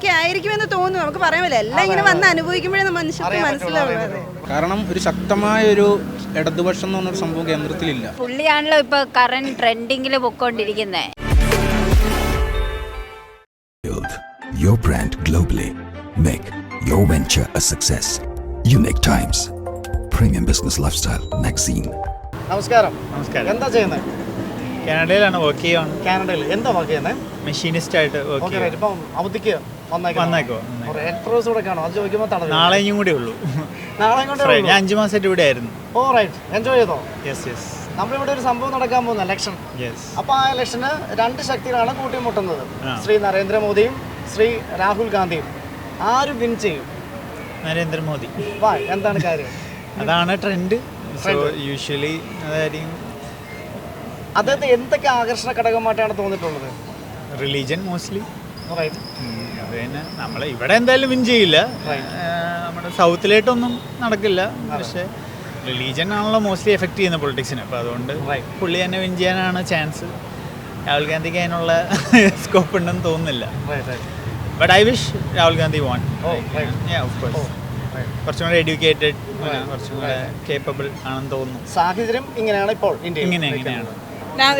ഒക്കെ ആയിരിക്കുമെന്ന് തോന്നുന്നു. നമുക്ക് പറയാൻ പറ്റില്ല. എല്ലാം ഇങ്ങനെ വന്ന് അനുഭവിക്കുമ്പോഴേ മനുഷ്യർക്ക് മനസ്സിലാവുന്നത് കാരണം ഒരു ശക്തമായ ഒരു ഇടതുപക്ഷം എന്ന് പറഞ്ഞൊരു സംഭവം കേന്ദ്രത്തിലില്ല. പുള്ളിയാണല്ലോ ഇപ്പൊ കറന്റ് ട്രെൻഡിങ്ങിൽ പൊക്കോണ്ടിരിക്കുന്നത് your brand globally. Make your venture a success. Unique Times. Premium Business Lifestyle Magazine. നമസ്കാരം. നമസ്കാരം. എന്താ ചെയ്യുന്നത് കാനഡയിലാണ് വർക്ക് ചെയ്യുന്നത് കാനഡയിൽ. എന്താ വർക്ക് ചെയ്യുന്നത് മെഷീനിസ്റ്റ് ആയിട്ട് വർക്ക് ഓക്കെ ചെയ്യുക ഇപ്പം അവധിക്ക് വന്നേക്കോ, വന്നേക്കോ. എത്ര ദിവസം കൂടെ കാണും? അത് ചോദിക്കുമ്പോൾ തടഞ്ഞു. നാളെയും കൂടെ ഉള്ളൂ. നാളെ. ഞാൻ അഞ്ച് മാസമായിട്ട് ഇവിടെ ആയിരുന്നു. ഓ റൈറ്റ് എൻജോയ് ചെയ്തോ? യെസ് യെസ് നമ്മളിവിടെ ഒരു സംഭവം നടക്കാൻ പോകുന്ന ഇലക്ഷൻ. അപ്പൊ ആ ഇലക്ഷന് രണ്ട് ശക്തികളാണ് കൂട്ടിമുട്ടുന്നത്. ശ്രീ നരേന്ദ്രമോദിയും ശ്രീ രാഹുൽ ഗാന്ധിയും. ആര് വിൻ ചെയ്യും? നരേന്ദ്രമോദി. വാ എന്താണ് കാര്യം? അതാണ് ട്രെൻഡ്. യൂഷ്വലി അതായിരിക്കും. അദ്ദേഹത്തെ എന്തൊക്കെ ആകർഷണ ഘടകമായിട്ടാണ് തോന്നിയിട്ടുള്ളത്? റിലീജിയൻ മോസ്റ്റ്ലി അത് തന്നെ. നമ്മൾ ഇവിടെ എന്തായാലും വിൻ ചെയ്യില്ല. നമ്മുടെ സൗത്തിലേട്ടൊന്നും നടക്കില്ല. പക്ഷേ റിലീജിയൻ ആണല്ലോ മോസ്റ്റ്ലി എഫക്ട് ചെയ്യുന്ന പൊളിറ്റിക്സിന് അപ്പോൾ അതുകൊണ്ട്. പുള്ളി തന്നെ വിൻ ചെയ്യാനാണ് ചാൻസ് രാഹുൽ ഗാന്ധിക്ക് അതിനുള്ള സ്കോപ്പ് ഉണ്ടെന്ന് തോന്നുന്നില്ല. But I wish Rahul Gandhi won Oh, Oh. കുറച്ചും കൂടെ എഡ്യൂക്കേറ്റഡ്. കുറച്ചും കൂടെ കേപ്പബിൾ ആണെന്ന് തോന്നുന്നു. സാഹചര്യം ഇങ്ങനെയാണ് ഇപ്പോൾ ഇങ്ങനെ എങ്ങനെയാണ്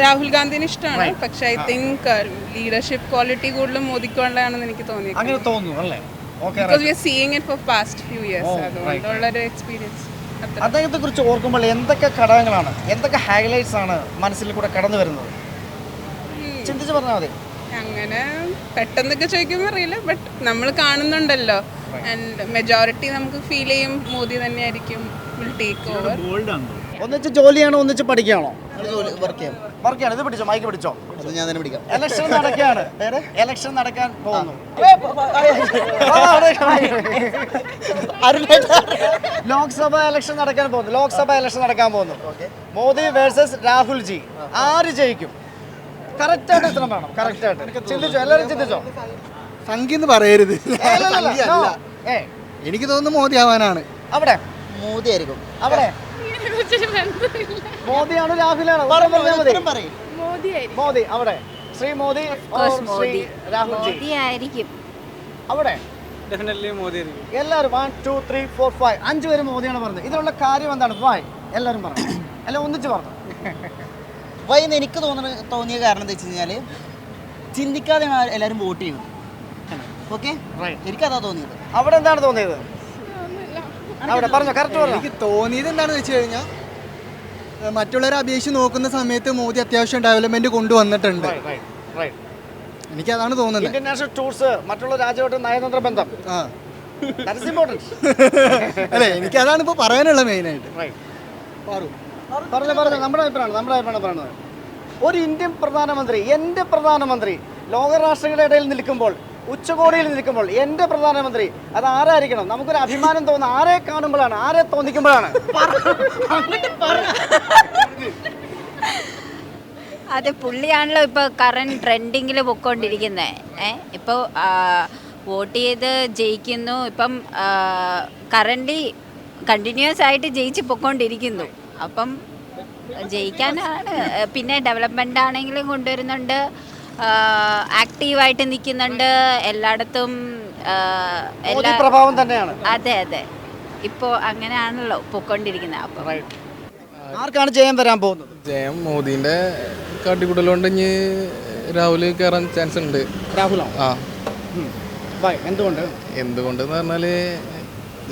രാഹുൽ ഗാന്ധിന് ഇഷ്ടമാണ്. പക്ഷെ ഐ തിങ്ക് ലീഡർഷിപ്പ് ക്വാളിറ്റി കൂടുതലും മോദിക്കുള്ളതാണെന്ന് എനിക്ക് തോന്നി അങ്ങനെ തോന്നുന്നു അല്ലേ? Okay because we are seeing it for past few years right. Experience അദ്ദേഹത്തെ കുറിച്ച് ഓർക്കുമ്പോൾ എന്തൊക്കെ ഘടകങ്ങളാണ് എന്തൊക്കെ ഹൈലൈറ്റ്സ് ആണ് മനസ്സിൽ കൂടെ കടന്നു വരുന്നത്? ചിന്തിച്ച് പറഞ്ഞാൽ മതി. അങ്ങനെ പെട്ടെന്നൊക്കെ ചോദിക്കുമ്പോൾ അറിയില്ല ബട്ട് നമ്മൾ കാണുന്നുണ്ടല്ലോ. ആൻഡ് മെജോറിറ്റി നമുക്ക് ഫീൽ ചെയ്യും മോദി തന്നെയായിരിക്കും വിൽ ടേക്ക് ഓവർ ഒന്നിച്ച് ജോലിയാണോ ഒന്നിച്ച് പഠിക്കുകയാണോ? വർക്ക് ചെയ്യാം ഇത് പിടിച്ചോ മൈക്ക് പിടിച്ചോ അത് ഞാൻ തന്നെ പിടിക്കാം ഇലക്ഷൻ നടക്കാണ് ഇലക്ഷൻ നടക്കാൻ പോകുന്നു ലോക്സഭ ഇലക്ഷൻ നടക്കാൻ പോകുന്നു ലോക്സഭ ഇലക്ഷൻ നടക്കാൻ പോകുന്നു മോദി വേഴ്സസ് രാഹുൽ ജി ആര് ജയിക്കും കറക്റ്റ് ആയിട്ട് ഉത്തരം വേണം കറക്റ്റ് ആയിട്ട് ചിന്തിച്ചോ എല്ലാവരും ചിന്തിച്ചോ സംഖ്യ എന്ന് പറയരുത് എനിക്ക് തോന്നുന്നു മോദി ആവാനാണ് അവിടെ മോദി ആയിരിക്കും അവിടെ മോദിയാണോ രാഹുലാണോ. പറഞ്ഞാൽ മോദി അവിടെ. ശ്രീ മോദി ശ്രീ മോദി രാഹുൽ ജി മോദി. ആയിരിക്കും അവിടെ. ഡെഫിനറ്റ്ലി മോദി ആയിരിക്കും എല്ലാവരും one two three four five അഞ്ച് പേര് മോദിയാണ് പറഞ്ഞത്. ഇതിലുള്ള കാര്യം എന്താണ്? വൈ എല്ലാവരും പറഞ്ഞു എല്ലാം ഒന്നിച്ച് പറഞ്ഞു വൈന്ന് എനിക്ക് തോന്നുന്ന തോന്നിയ കാരണം എന്താ വെച്ച് കഴിഞ്ഞാൽ ചിന്തിക്കാതെ എല്ലാവരും വോട്ട് ചെയ്യുന്നു ഓക്കെ എനിക്കതാ തോന്നിയത്. അവിടെ എന്താണ് തോന്നിയത്? അവിടെ പറഞ്ഞോ കറക്റ്റ് പറഞ്ഞു. എനിക്ക് തോന്നിയത് എന്താണെന്ന് വെച്ച് കഴിഞ്ഞാൽ മറ്റുള്ളവരെ അപേക്ഷിച്ച് നോക്കുന്ന സമയത്ത് മോദി അത്യാവശ്യം ഡെവലപ്മെന്റ് കൊണ്ടുവന്നിട്ടുണ്ട്. എനിക്ക് അതാണ് തോന്നുന്നത്. ഇന്റർനാഷണൽ ടൂർസ് മറ്റുള്ള രാജ്യമായിട്ട് നയതന്ത്ര ബന്ധം. അല്ലെ എനിക്ക് അതാണ് ഇപ്പോൾ പറയാനുള്ളത് മെയിനായിട്ട്. പറഞ്ഞു പറഞ്ഞു നമ്മുടെ അഭിപ്രായമാണ് നമ്മുടെ അഭിപ്രായമാണ് പറയുന്നത് ഒരു ഇന്ത്യൻ പ്രധാനമന്ത്രി എന്റെ പ്രധാനമന്ത്രി ലോകരാഷ്ട്രങ്ങളുടെ ഇടയിൽ നിൽക്കുമ്പോൾ ഉച്ചകോടിയിൽ നിൽക്കുമ്പോൾ എന്റെ പ്രധാനമന്ത്രി അത് ആരായിരിക്കണം? നമുക്കൊരു അഭിമാനം തോന്നുന്ന ആരെ കാണുമ്പോഴാണ്? ആരെ തോന്നിക്കുമ്പോഴാണ്? അത് പുള്ളിയാണല്ലോ ഇപ്പൊ കറന്റ് ട്രെൻഡിങ്ങിൽ പൊക്കോണ്ടിരിക്കുന്നത് ഏ? വോട്ട് ചെയ്ത് ജയിക്കുന്നു. ഇപ്പം കറന്റ് കണ്ടിന്യൂസ് ആയിട്ട് ജയിച്ച് പൊക്കോണ്ടിരിക്കുന്നു. അപ്പം ജയിക്കാനാണ്. പിന്നെ ഡെവലപ്മെന്റ് ആണെങ്കിലും കൊണ്ടുവരുന്നുണ്ട്. ആക്റ്റീവായിട്ട് നിൽക്കുന്നുണ്ട്. എല്ലായിടത്തും എല്ലാ പ്രഭാവം തന്നെയാണ്. അതെ അതെ. ഇപ്പോൾ അങ്ങനെയാണല്ലോ പൊക്കൊണ്ടിരിക്കുന്നത്. അപ്പം ആർക്കാണ് ജയം വരാൻ പോകുന്നത്? ജയം മോദിന്റെ കാട്ടിക്കൂടലുകൊണ്ട് ഇനി രാഹുൽ കയറാൻ ചാൻസ് ഉണ്ട്. രാഹുലാണോ ആ. എന്തുകൊണ്ട്? എന്തുകൊണ്ടെന്ന് പറഞ്ഞാൽ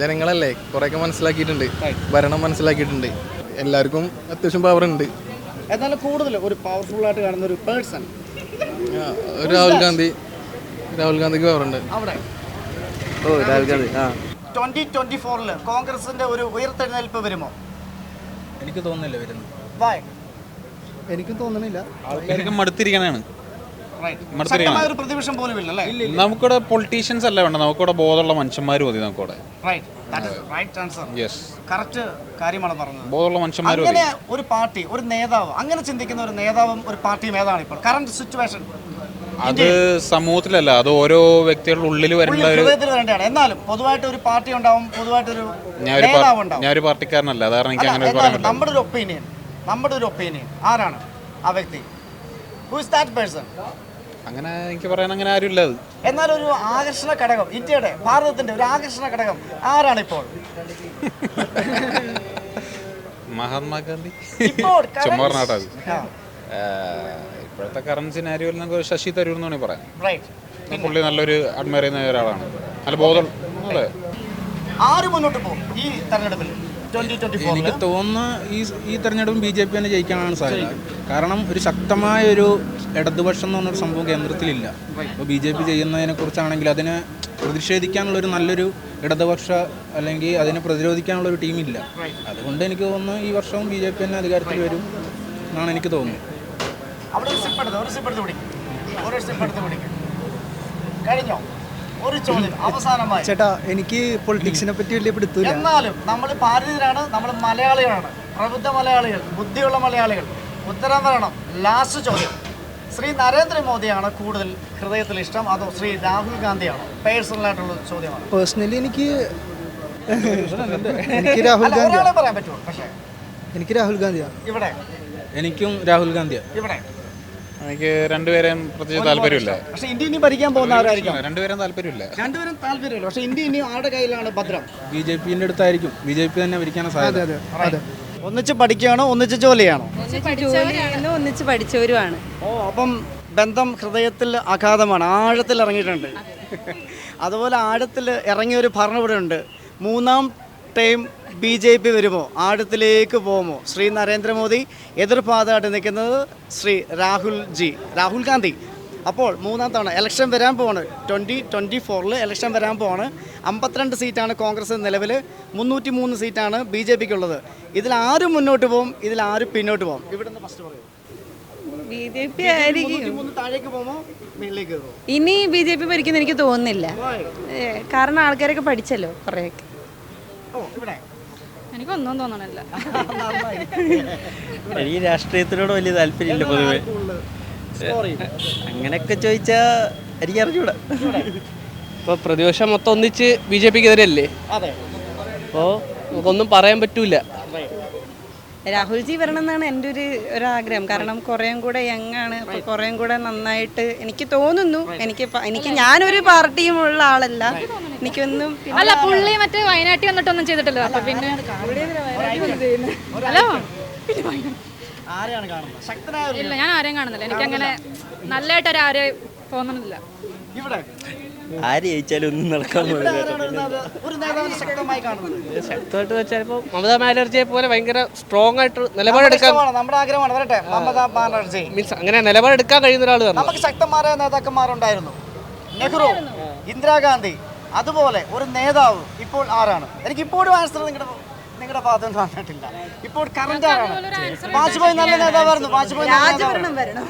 ജനങ്ങളല്ലേ കുറേയൊക്കെ മനസ്സിലാക്കിയിട്ടുണ്ട്. ഭരണം മനസ്സിലാക്കിയിട്ടുണ്ട്. എല്ലാവർക്കും അത്യാവശ്യം പവർ ഉണ്ട്. എന്നാലും കൂടുതൽ ഒരു പവർഫുൾ ആയിട്ട് കാണുന്ന ഒരു പേഴ്സൺ രാഹുൽ ഗാന്ധി. രാഹുൽ ഗാന്ധിക്ക് പവർ ഉണ്ട്. അവിടെ. ഓ രാഹുൽ ഗാന്ധി ആ. ട്വന്റി ട്വന്റി ഫോറിൽ കോൺഗ്രസിന്റെ ഒരു ഉയർത്തെഴുന്നേൽപ്പ് വരുമോ? എനിക്ക് തോന്നുന്നില്ല വരുന്നു. എനിക്കും തോന്നുന്നില്ല. ആൾക്കാർക്ക് മടുത്തിരിക്കണാണ് മടുത്തിരിക്കണം. ശക്തമായ ഒരു പ്രതിപക്ഷം പോലും ഇല്ല അല്ലേ നമുക്കിവിടെ പൊളിറ്റീഷ്യൻസ് അല്ല വേണ്ട നമുക്കിവിടെ ബോധമുള്ള മനുഷ്യന്മാർ മതി നമുക്കിവിടെ. Right that is right answer yes correct കാര്യമാണ് പറഞ്ഞത്. ബോധമുള്ള മനുഷ്യന്മാർ അങ്ങനെ ഒരു പാർട്ടി ഒരു നേതാവ് അങ്ങനെ ചിന്തിക്കുന്ന ഒരു നേതാവും ഒരു പാർട്ടിയും ഏതാണ് ഇപ്പോൾ? കറന്റ് സിറ്റുവേഷൻ അത് സമൂഹത്തിലല്ല അത് ഓരോ വ്യക്തികളുടെ ഉള്ളിൽ വരേണ്ട ഒരു എന്നാലും പൊതുവായിട്ട് ഒരു പാർട്ടി ഉണ്ടാവും പൊതുവായിട്ടൊരു ഞാൻ ഒരു നേതാവ് ഉണ്ടാവും. ഞാൻ ഒരു പാർട്ടിക്കാരനല്ല. അതാണ് എനിക്ക് അങ്ങനെ പറയാൻ എന്നാലും പറ്റില്ല. നമ്മുടെ ഒരു ഒപ്പീനിയൻ നമ്മുടെ ഒരു ഒപ്പീനിയൻ ആരാണ് ആ വ്യക്തി? ഹു ഇസ് ദാറ്റ് പേഴ്സൺ അങ്ങനെ എനിക്ക് പറയാൻ അങ്ങനെ ആരും ഇല്ല അത്. എന്നാൽ ഒരു ആകർഷണ ഘടകം ഇന്ത്യയുടെ ഭാരതത്തിന്റെ ഒരു ആകർഷണ ഘടകം ആരാണ് ഇപ്പോൾ മഹാത്മാഗാന്ധി. ഇപ്പോൾ ചുമ്മാ പറഞ്ഞാട്ടാ അത്. ആ, ഇപ്പോഴത്തെ കറണ്ട് സിനാരിയോയിൽ നമുക്ക് ശശി തരൂർ എന്ന് വേണമെങ്കിൽ പറയാം. പുള്ളി നല്ലൊരു അഡ്മയർ ചെയ്യുന്ന ഒരാളാണ്. നല്ല ബോധം അല്ലേ? ആര് മുന്നോട്ട് പോകും ഈ തെരഞ്ഞെടുപ്പിൽ? ട്വന്റി ട്വന്റി എനിക്ക് തോന്നുന്നു ഈ ഈ തെരഞ്ഞെടുപ്പ് ബി ജെ പി തന്നെ ജയിക്കാനാണ് സാധ്യത. കാരണം ഒരു ശക്തമായ ഒരു ഇടതുപക്ഷം എന്ന് പറഞ്ഞൊരു സംഭവം കേന്ദ്രത്തിലില്ല. ഇപ്പോൾ ബി ജെ പി ചെയ്യുന്നതിനെ കുറിച്ചാണെങ്കിൽ അതിനെ പ്രതിഷേധിക്കാനുള്ള ഒരു നല്ലൊരു ഇടതുപക്ഷ അല്ലെങ്കിൽ അതിനെ പ്രതിരോധിക്കാനുള്ള ഒരു ടീമില്ല. അതുകൊണ്ട് എനിക്ക് തോന്നുന്നു ഈ വർഷവും ബി ജെ പി തന്നെ അധികാരത്തിൽ വരും എന്നാണ് എനിക്ക് തോന്നുന്നത്. ഒരു ചോദ്യം. അവസാനമായി. ചേട്ടാ എനിക്ക് പൊളിറ്റിക്സിനെ പറ്റി വലിയ പിടുത്തില്ല എന്നാലും നമ്മൾ ഭാരതീയരാണ് നമ്മൾ മലയാളികളാണ്. പ്രബുദ്ധ മലയാളികൾ ബുദ്ധിയുള്ള മലയാളികൾ. ഉത്തരം വരണം ലാസ്റ്റ് ചോദ്യം. ശ്രീ നരേന്ദ്രമോദിയാണ് കൂടുതൽ ഹൃദയത്തിൽ ഇഷ്ടം? അതോ ശ്രീ രാഹുൽ ഗാന്ധിയാണോ? പേഴ്സണലായിട്ടുള്ള ചോദ്യമാണ്. പേഴ്സണലി എനിക്ക് എനിക്ക് രാഹുൽ അല്ല ഗാന്ധി ഒരാളെ പറയാൻ പറ്റുമോ? പക്ഷേ. എനിക്ക് രാഹുൽ ഗാന്ധിയാണ്. ഇവിടെ. എനിക്കും രാഹുൽ ഗാന്ധിയാണ് ഇവിടെ. എനിക്ക് രണ്ടുപേരെയും പ്രത്യേകിച്ച് താല്പര്യമില്ല. പക്ഷേ ഇന്ത്യ ഇനി ഭരിക്കാൻ പോകുന്ന ആരായിരിക്കും? രണ്ടുപേരും താല്പര്യമില്ല. രണ്ടുപേരും താല്പര്യമില്ല. പക്ഷേ ഇന്ത്യ ഇനി ആരുടെ കയ്യിലാണ് ഭദ്രം? ബി ജെ പിന്റെ അടുത്തായിരിക്കും. ബി ജെ പി തന്നെ ഭരിക്കാനാണ് സാധ്യത അതെ അതെ. ഒന്നിച്ച് പഠിക്കുകയാണോ ഒന്നിച്ച് ജോലിയാണോ? ഒന്നിച്ച് പഠിച്ചവരുമാണ്. ഓ അപ്പം ബന്ധം ഹൃദയത്തിൽ അഗാധമാണ് ആഴത്തിൽ ഇറങ്ങിയിട്ടുണ്ട്. അതുപോലെ ആഴത്തിൽ ഇറങ്ങിയ ഒരു ഭരണകൂടം ഉണ്ട്. മൂന്നാം ടൈം ബി ജെ പി വരുമോ? ആഴത്തിലേക്ക് പോകുമോ? ശ്രീ നരേന്ദ്രമോദി എതിർപാതായിട്ട് നിൽക്കുന്നത് ശ്രീ രാഹുൽ ജി. രാഹുൽ ഗാന്ധി. അപ്പോൾ മൂന്നാം തവണ ഇലക്ഷൻ വരാൻ പോവാണ്. ട്വന്റി ട്വന്റി ഫോറിൽ ഇലക്ഷൻ വരാൻ പോവാണ്. അമ്പത്തിരണ്ട് സീറ്റാണ് കോൺഗ്രസ് നിലവിൽ മുന്നൂറ്റി മൂന്ന് സീറ്റാണ് ബി ജെ പിക്ക് ഉള്ളത് ഇതിൽ ആര് മുന്നോട്ട് പോകും? ഇതിൽ ആര് പിന്നോട്ട് പോകും? ഇവിടുന്ന് ഫസ്റ്റ് പറയും. ബി ജെ പി ആയിരിക്കും. ഇനി ബി ജെ പി ഭരിക്കുന്ന എനിക്ക് തോന്നുന്നില്ല. കാരണം ആൾക്കാരൊക്കെ പഠിച്ചല്ലോ കുറേയൊക്കെ. ഓ ഇവിടെ. എനിക്കൊന്നും തോന്നണില്ല. എനിക്ക് രാഷ്ട്രീയത്തിനോട് വലിയ താല്പര്യമില്ല പൊതുവെ. അങ്ങനെയൊക്കെ ചോദിച്ചാ എനിക്ക് അറിഞ്ഞൂടെ. ഇപ്പൊ പ്രതിപക്ഷം മൊത്തം ഒന്നിച്ച് ബി ജെ പിക്ക് എതിരല്ലേ അതെ. അപ്പോൾ നമുക്കൊന്നും പറയാൻ പറ്റൂല. രാഹുൽജി വരണം എന്നാണ് എന്റെ ഒരു ഒരാഗ്രഹം. കാരണം കുറേയും കൂടെ യങ് ആണ് അപ്പോൾ കുറേയും കൂടെ നന്നായിട്ട് എനിക്ക് തോന്നുന്നു. എനിക്ക് എനിക്ക് ഞാനൊരു പാർട്ടിയും ഉള്ള ആളല്ല. എനിക്കൊന്നും അല്ല പുള്ളി മറ്റേ വയനാട്ടിൽ വന്നിട്ടൊന്നും ചെയ്തിട്ടില്ല. അപ്പൊ പിന്നെ ഹലോ ആരെയാണ് കാണുന്നത്? ശക്തനായ ഇല്ല ഞാൻ ആരെയും കാണുന്നില്ല. എനിക്ക് അങ്ങനെ നല്ലതായിട്ട് ഒരു ആരെയും തോന്നുന്നില്ല. ഇവിടെ ആര് ജയിച്ചാലും ഒന്നും നടക്കാൻ ഒരു നേതാ- ഒരു നേതാവിനെ ശക്തമായി കാണുന്നത്? ശക്തമായിട്ട് വെച്ചാൽ ഇപ്പോൾ മമതാ ബാനർജിയെ പോലെ ഭയങ്കര സ്ട്രോങ് ആയിട്ട് നിലപാടെടുക്കാൻ ഇഷ്ടമാണ്, നമ്മുടെ ആഗ്രഹമാണ്. വരട്ടെ മമതാ ബാനർജി. മീൻസ് അങ്ങനെ നിലപാടെടുക്കാൻ കഴിയുന്ന ഒരാൾ നമുക്ക് ശക്തന്മാരായ നേതാക്കന്മാരുണ്ടായിരുന്നു. നെഹ്റു ഇന്ദിരാഗാന്ധി അതുപോലെ ഒരു നേതാവ് ഇപ്പോൾ ആരാണ്? എനിക്ക് ഇപ്പോഴും ആൻസർ നിങ്ങളുടെ നിങ്ങളുടെ ഭാഗത്ത് നിന്ന് വന്നിട്ടില്ല. ഇപ്പോൾ കറണ്ട് ആരാണ്? വാജ്പേയി നല്ല നേതാവായിരുന്നു. വാജ്പേയി രാജഭരണം വരണം.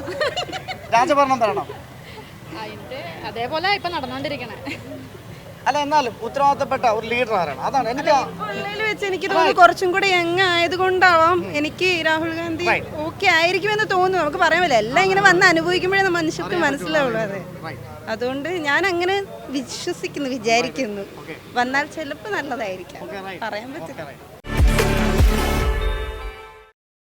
രാജഭരണം വരണം. അതേപോലെ ഇപ്പൊ നടന്നുകൊണ്ടിരിക്കണേ അല്ല എന്നാലും ഉത്തരവാദിത്തപ്പെട്ട ഒരു ലീഡർ ആരാണ്? അതാണ് എനിക്ക് വെച്ച് എനിക്ക് തോന്നുന്നു കുറച്ചും കൂടി യങ് ആയതുകൊണ്ടാവാം എനിക്ക് രാഹുൽ ഗാന്ധി ഓക്കെ ആയിരിക്കും എന്ന് തോന്നുന്നു. നമുക്ക് പറയാൻ പറ്റില്ല. എല്ലാം ഇങ്ങനെ വന്ന് അനുഭവിക്കുമ്പോഴേ മനുഷ്യർക്ക് മനസ്സിലാവുള്ളൂ അതെ. അതുകൊണ്ട് ഞാൻ അങ്ങനെ വിശ്വസിക്കുന്നു വിചാരിക്കുന്നു. വന്നാൽ ചിലപ്പോൾ നല്ലതായിരിക്കാം. പറയാൻ പറ്റില്ല.